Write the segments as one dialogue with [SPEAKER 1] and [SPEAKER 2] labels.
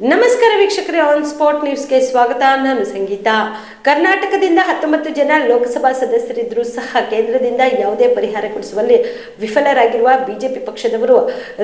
[SPEAKER 1] ನಮಸ್ಕಾರ ವೀಕ್ಷಕರೇ on spot ನ್ಯೂಸ್ಗೆ ಸ್ವಾಗತ. ನಾನು ಸಂಗೀತ. ಕರ್ನಾಟಕದಿಂದ ಹತ್ತೊಂಬತ್ತು ಜನ ಲೋಕಸಭಾ ಸದಸ್ಯರಿದ್ದರೂ ಸಹ ಕೇಂದ್ರದಿಂದ ಯಾವುದೇ ಪರಿಹಾರ ಕೊಡಿಸುವಲ್ಲಿ ವಿಫಲರಾಗಿರುವ ಬಿಜೆಪಿ ಪಕ್ಷದವರು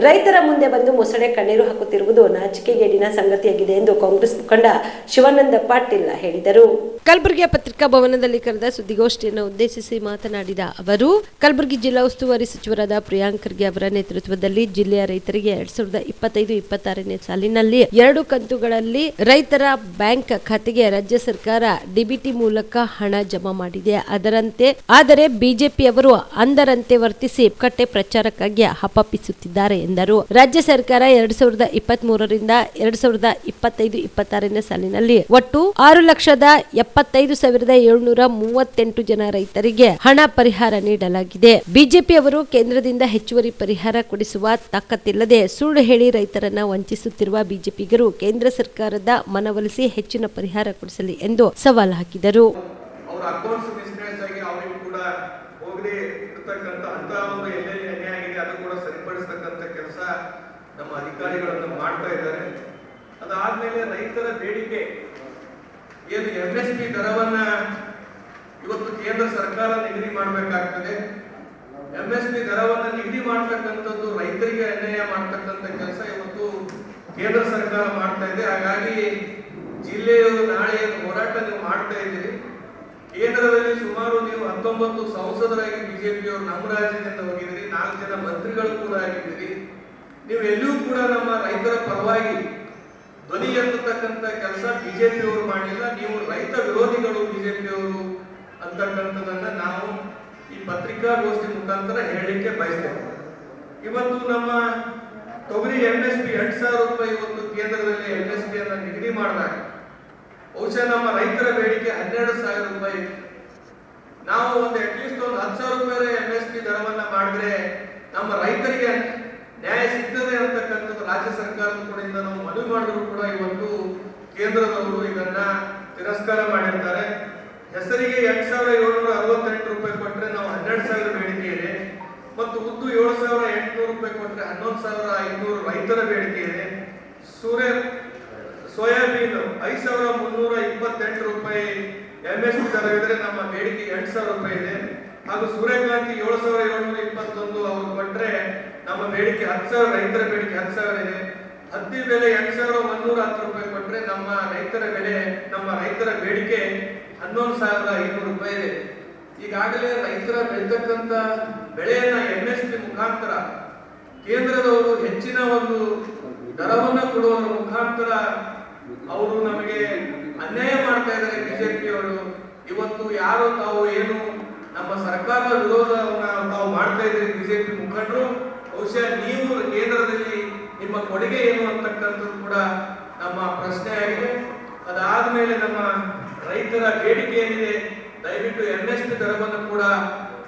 [SPEAKER 1] ರೈತರ ಮುಂದೆ ಬಂದು ಮೊಸಳೆ ಕಣ್ಣೀರು ಹಾಕುತ್ತಿರುವುದು ನಾಚಿಕೆಗೇಡಿನ ಸಂಗತಿಯಾಗಿದೆ ಎಂದು ಕಾಂಗ್ರೆಸ್ ಮುಖಂಡ ಶಿವಾನಂದ ಪಾಟೀಲ್ ಹೇಳಿದರು. ಕಲಬುರಗಿಯ ಪತ್ರಿಕಾ ಭವನದಲ್ಲಿ ಕರೆದ ಸುದ್ದಿಗೋಷ್ಠಿಯನ್ನು ಉದ್ದೇಶಿಸಿ ಮಾತನಾಡಿದ ಅವರು, ಕಲಬುರಗಿ ಜಿಲ್ಲಾ ಉಸ್ತುವಾರಿ ಸಚಿವರಾದ ಪ್ರಿಯಾಂಕ್ ಖರ್ಗೆ ಅವರ ನೇತೃತ್ವದಲ್ಲಿ ಜಿಲ್ಲೆಯ ರೈತರಿಗೆ ಎರಡ್ ಸಾವಿರದ ಇಪ್ಪತ್ತೈದು, ಇಪ್ಪತ್ತಾರನೇ ಸಾಲಿನಲ್ಲಿ ಎರಡು ಕಂತುಗಳಲ್ಲಿ ರೈತರ ಬ್ಯಾಂಕ್ ಖಾತೆಗೆ ರಾಜ್ಯ ಸರ್ಕಾರ ಡಿಬಿಟಿ ಮೂಲಕ ಹಣ ಜಮಾ ಮಾಡಿದೆ. ಅದರಂತೆ, ಆದರೆ ಬಿಜೆಪಿಯವರು ಅಂದರಂತೆ ವರ್ತಿಸಿ ಕಟ್ಟೆ ಪ್ರಚಾರಕ್ಕಾಗಿ ಹಪಪಿಸುತ್ತಿದ್ದಾರೆ ಎಂದರು. ರಾಜ್ಯ ಸರ್ಕಾರ ಎರಡ್ ಸಾವಿರದ ಇಪ್ಪತ್ತ್ ಮೂರರಿಂದ ಎರಡ್ ಸಾವಿರದ ಇಪ್ಪತ್ತೈದು, ಇಪ್ಪತ್ತಾರನೇ ಸಾಲಿನಲ್ಲಿ ಒಟ್ಟು ಆರು ಲಕ್ಷದ ಎಪ್ಪತ್ತೈದು ಸಾವಿರದ ಏಳ್ನೂರ ಮೂವತ್ತೆಂಟು ಜನ ರೈತರಿಗೆ ಹಣ ಪರಿಹಾರ ನೀಡಲಾಗಿದೆ. ಬಿಜೆಪಿಯವರು ಕೇಂದ್ರದಿಂದ ಹೆಚ್ಚುವರಿ ಪರಿಹಾರ ಕೊಡಿಸುವ ತಾಕತ್ತಿಲ್ಲದೆ ಸುಳ್ಳು ಹೇಳಿ ರೈತರನ್ನ ವಂಚಿಸುತ್ತಿರುವ ಬಿಜೆಪಿಗರು ಕೇಂದ್ರ ಸರ್ಕಾರದ ಮನವೊಲಿಸಿ ಹೆಚ್ಚಿನ ಪರಿಹಾರ ಕೊಡಿಸಲಿ ಎಂದು ಸವಾಲು ಹಾಕಿದರು.
[SPEAKER 2] ನಮ್ಮ ಅಧಿಕಾರಿಗಳನ್ನು ಮಾಡ್ತಾ ಇದ್ದಾರೆ. ಅದಾದ್ಮೇಲೆ ರೈತರ ಬೇಡಿಕೆ ಏನು ಎಂ ಎಸ್ ಪಿ ದರವನ್ನ ಇವತ್ತು ಕೇಂದ್ರ ಸರ್ಕಾರ ನಿಗದಿ ಮಾಡಬೇಕಾಗ್ತದೆ. ಎಂ ಎಸ್ ಪಿ ದರವನ್ನು ನಿಗದಿ ಮಾಡ್ತಕ್ಕಂಥದ್ದು ರೈತರಿಗೆ ಅನ್ಯಾಯ ಮಾಡ್ತಕ್ಕಂಥ ಕೆಲಸ ಇವತ್ತು ಕೇಂದ್ರ ಸರ್ಕಾರ ಮಾಡ್ತಾ ಇದೆ. ಹಾಗಾಗಿ ಜಿಲ್ಲೆಯ ನಾಳೆ ಹೋರಾಟ ನೀವು ಮಾಡ್ತಾ ಇದ್ದೀರಿ. ಕೇಂದ್ರದಲ್ಲಿ ಸುಮಾರು ನೀವು ಹತ್ತೊಂಬತ್ತು ಸಂಸದರಾಗಿ ಬಿಜೆಪಿಯವರು ನಮ್ಮ ರಾಜ್ಯದಿಂದ ಹೋಗಿದ್ದೀರಿ. ನಾಲ್ಕು ಜನ ಮಂತ್ರಿಗಳು ಕೂಡ ಆಗಿದ್ದೀರಿ. ನೀವು ಎಲ್ಲಿಯೂ ಕೂಡ ನಮ್ಮ ರೈತರ ಪರವಾಗಿ ಧ್ವನಿ ಎತ್ತತಕ್ಕಂಥ ಕೆಲಸ ಬಿಜೆಪಿಯವರು ಮಾಡಿಲ್ಲ. ನೀವು ರೈತ ವಿರೋಧಿಗಳು ಬಿಜೆಪಿಯವರು ಅಂತಕ್ಕಂಥದ್ದನ್ನ ನಾವು ಈ ಪತ್ರಿಕಾಗೋಷ್ಠಿ ಮುಖಾಂತರ ಹೇಳಲಿಕ್ಕೆ ಬಯಸ್ತೇವೆ. ಇವತ್ತು ನಮ್ಮ ತೊಗರಿ ಎಂ ಎಸ್ ಪಿ ಎಂಟು ಸಾವಿರ ರೂಪಾಯಿ ಒಂದು ಕೇಂದ್ರದಲ್ಲಿ ಎಂ ಎಸ್ ಪಿ ಅನ್ನ ನಿಗದಿ ಮಾಡಿದಾಗ ಬಹುಶಃ ನಮ್ಮ ರೈತರ ಬೇಡಿಕೆ ಹನ್ನೆರಡು ಸಾವಿರ ರೂಪಾಯಿ. ನಾವು ಒಂದು ಅಟ್ಲೀಸ್ಟ್ ಒಂದು ಹತ್ತು ಸಾವಿರ ರೂಪಾಯಿ ಎಂ ಎಸ್ ಪಿ ದರವನ್ನ ಮಾಡಿದ್ರೆ ನಮ್ಮ ರೈತರಿಗೆ ನ್ಯಾಯ ಸಿಗ್ತದೆ ಅಂತಕ್ಕಂಥದ್ದು ರಾಜ್ಯ ಸರ್ಕಾರದ ಕಡೆಯಿಂದ ನಾವು ಮನವಿ ಮಾಡಿದ್ರು ಕೂಡ ಇವತ್ತು ಕೇಂದ್ರದವರು ಇದನ್ನ ತಿರಸ್ಕಾರ ಮಾಡಿರ್ತಾರೆ. ಹೆಸರಿಗೆ ಎಂಟು ಸಾವಿರ ಏಳ್ನೂರ ಅರವತ್ತೆಂಟು ರೂಪಾಯಿ ಕೊಟ್ಟರೆ ನಾವು ಹನ್ನೆರಡು ಸಾವಿರ ಬೇಡಿಕೆ ಇದೆ. ಮತ್ತು ಉದ್ದು ಏಳು ಸಾವಿರ ಎಂಟುನೂರು ಅಂದ್ರೆ ಹನ್ನೊಂದು ಸಾವಿರ ಐನೂರು ರೈತರ ಬೇಡಿಕೆ ಇದೆ. ಸೂರ್ಯ, ಸೋಯಾಬೀನ್ ಐದು ಸಾವಿರ ಮುನ್ನೂರ ಇಪ್ಪತ್ತೆಂಟು ರೂಪಾಯಿ ಎಂ ಎಸ್ ಪಿ ಇದ್ರೆ ನಮ್ಮ ಬೇಡಿಕೆ ಎಂಟು ಸಾವಿರ ರೂಪಾಯಿ ಇದೆ. ಹಾಗೂ ಸೂರ್ಯಕಾಂತಿ ಏಳು ಸಾವಿರ ಏಳ್ನೂರ ಇಪ್ಪತ್ತೊಂದು ಅವರು ಕೊಟ್ರೆ ನಮ್ಮ ಬೇಡಿಕೆ ಹತ್ತು ಸಾವಿರ, ರೈತರ ಬೇಡಿಕೆ ಹತ್ತು ಸಾವಿರ ಇದೆ. ಹತ್ತಿ ಬೆಲೆ ಎಂಟು ಸಾವಿರ ಮುನ್ನೂರ ಹತ್ತು ರೂಪಾಯಿ ಕೊಟ್ರೆ ನಮ್ಮ ರೈತರ ಬೆಲೆ, ನಮ್ಮ ರೈತರ ಬೇಡಿಕೆ ಹನ್ನೊಂದು ಸಾವಿರದ ಐನೂರು ರೂಪಾಯಿ ಇದೆ. ಈಗಾಗಲೇ ರೈತರ ಬೆಳೆತಕ್ಕಂಥ ಬೆಳೆಯನ್ನ ಎಂ ಎಸ್ ಪಿ ಮುಖಾಂತರ ಕೇಂದ್ರದವರು ಹೆಚ್ಚಿನ ಒಂದು ದರವನ್ನು ಕೊಡುವ ಮುಖಾಂತರ ಅವರು ನಮಗೆ ಅನ್ಯಾಯ ಮಾಡ್ತಾ ಇದ್ದಾರೆ ಬಿಜೆಪಿಯವರು ಇವತ್ತು ಯಾರು ತಾವು ಏನು ನಮ್ಮ ಸರ್ಕಾರದ ವಿರೋಧವನ್ನು ತಾವು ಮಾಡ್ತಾ ಇದ್ದೀರಿ ಬಿಜೆಪಿ ಮುಖಂಡರು, ಬಹುಶಃ ನೀವು ಕೇಂದ್ರದಲ್ಲಿ ನಿಮ್ಮ ಕೊಡುಗೆ ಏನು ಅಂತಕ್ಕಂಥದ್ದು ಕೂಡ ನಮ್ಮ ಪ್ರಶ್ನೆ ಆಗಿದೆ. ಅದಾದ್ಮೇಲೆ ನಮ್ಮ ರೈತರ ಬೇಡಿಕೆ ಏನಿದೆ, ದಯವಿಟ್ಟು ಎಂ ಎಸ್ ಪಿ ದರವನ್ನು ಕೂಡ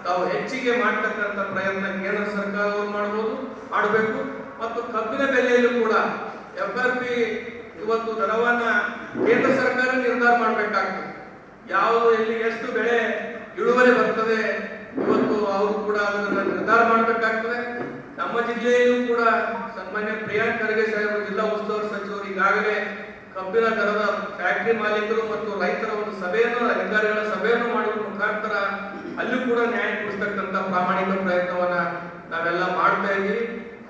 [SPEAKER 2] ತಾವು ಹೆಚ್ಚಿಗೆ ಮಾಡ್ತಕ್ಕಂಥ ಪ್ರಯತ್ನ ಕೇಂದ್ರ ಸರ್ಕಾರವು ಮಾಡಬಹುದು ಮಾಡಬೇಕು. ಮತ್ತು ಕಬ್ಬಿನ ಬೆಲೆಯಲ್ಲೂ ಕೂಡ ಎಫ್ ಆರ್ ಪಿ ಇವತ್ತು ದರವನ್ನ ಕೇಂದ್ರ ಸರ್ಕಾರ ನಿರ್ಧಾರ ಮಾಡಬೇಕಾಗ್ತದೆ. ಯಾವುದು, ಎಲ್ಲಿ ಎಷ್ಟು ಬೆಳೆ ಇಳುವರಿ ಬರ್ತದೆ ಇವತ್ತು ಅವರು ಕೂಡ ಅದನ್ನ ನಿರ್ಧಾರ ಮಾಡಬೇಕಾಗ್ತದೆ. ನಮ್ಮ ಜಿಲ್ಲೆಯಲ್ಲೂ ಕೂಡ ಸನ್ಮಾನ್ಯ ಪ್ರಿಯಾಂಕ್ ಖರ್ಗೆ ಸಾಹೇಬರು, ಜಿಲ್ಲಾ ಉಸ್ತುವಾರಿ ಸಚಿವರು ಈಗಾಗಲೇ ಕಬ್ಬಿನ ದರದ ಫ್ಯಾಕ್ಟರಿ ಮಾಲೀಕರು ಮತ್ತು ರೈತರ ಒಂದು ಸಭೆಯನ್ನು, ಅಧಿಕಾರಿಗಳ ಸಭೆಯನ್ನು ಮಾಡುವ ಮುಖಾಂತರ ಅಲ್ಲೂ ಕೂಡ ನ್ಯಾಯ ಕೊಡಿಸ್ತಕ್ಕಂಥ ಪ್ರಾಮಾಣಿಕ ಪ್ರಯತ್ನವನ್ನ ನಾವೆಲ್ಲ ಮಾಡ್ತಾ ಇದ್ದೀವಿ.